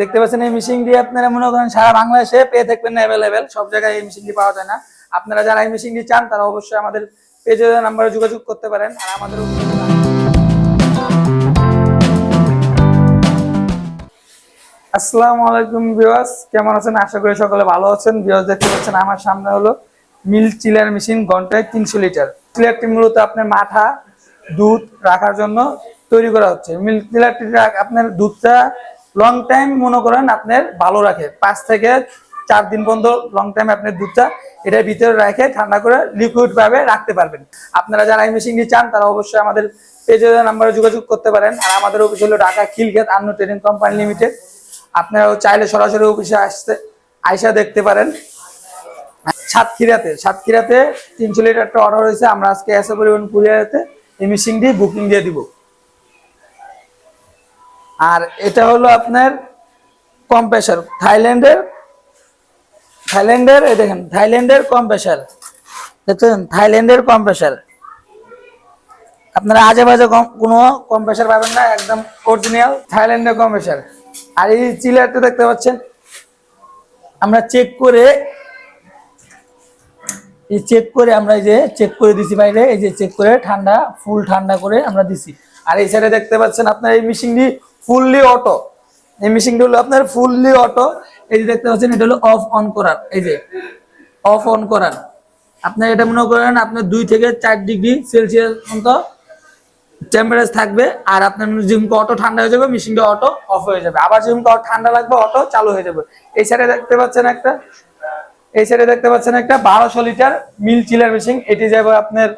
দেখতে পাচ্ছেন এই মেশিনটি আপনারা মনে করেন সারা বাংলাদেশে পেয়ে থাকবেন অ্যাভেলেবেল সব জায়গায় এই মেশিনটি পাওয়া যায় না। আপনারা যারা এই মেশিনটি চান, তারা অবশ্যই আমাদের পেজের নাম্বারে যোগাযোগ করতে পারেন, আর আমাদের আসসালামু আলাইকুম ভিউয়ার্স কেমন আছেন? আশা করি সকলে ভালো আছেন। ভিউয়ার্স দেখতে পাচ্ছেন আমার সামনে হলো মিল চিলার মেশিন ঘন্টায় তিনশো লিটার। চিলারটি মূলত আপনার মাঠা দুধ রাখার জন্য তৈরি করা হচ্ছে। মিল চিলারটি আপনার দুধটা লং টাইম মনে করেন আপনার ভালো রাখে। পাঁচ থেকে চার দিন পর্যন্ত লং টাইম আপনার দুধটা এটা ভিতরে রেখে ঠান্ডা করে লিকুইড ভাবে রাখতে পারবেন। আপনারা যারা এই মেশিনটি চান, তারা অবশ্যই আমাদের পেজের নাম্বারে যোগাযোগ করতে পারেন। আর আমাদের অফিস হলো ঢাকা খিলগেট আন্ন ট্রেডিং কোম্পানি লিমিটেড আপনারাও চাইলে সরাসরি অফিসে আসতে, আইসা দেখতে পারেন। সাতক্ষীরাতে সাতক্ষীরাতে তিনশো লিটারটা অর্ডার হয়েছে। আমরা আজকে এসে পরিমাণ কুরিয়ারেতে এই মেশিনটি বুকিং দিয়ে দিব। আর এটা হলো আপনার কম্প্রেসার থাইল্যান্ডের থাইল্যান্ডের, এই দেখেন, থাইল্যান্ডের কম্প্রেসার দেখছেন? থাইল্যান্ডের কম্প্রেসার আপনারা আজে বাজে কোনো কম্প্রেসার পাবেন না, একদম অরিজিনাল থাইল্যান্ডের কম্প্রেসার আর এই চিলারটা দেখতে পাচ্ছেন? আমরা চেক করে, এই চেক করে আমরা এই যে চেক করে দিছি বাইরে, এই যে চেক করে ঠান্ডা ফুল ঠান্ডা করে আমরা দিছি। আর এই সাইডে দেখতে পাচ্ছেন আপনার এই মেশিনটি ফুললি অটো এই মেশিনটি হলো আপনার ফুললি অটো এই যে দেখতে পাচ্ছেন, এটা হলো অফ অন করার। এই যে অফ অন করার। আপনার এটা মনে করেন, আপনার দুই থেকে চার ডিগ্রি সেলসিয়াস পর্যন্ত টেম্পারেচার থাকবে, আর আপনার জিমকে অটো ঠান্ডা হয়ে যাবে মেশিনটা অটো অফ হয়ে যাবে। আবার জিমকে ঠান্ডা লাগবে অটো চালু হয়ে যাবে। এই সাইডে দেখতে পাচ্ছেন একটা, এই সাইডে দেখতে পাচ্ছেন একটা বারোশো লিটার মিল চিলার মেশিন এটি যাবে আপনার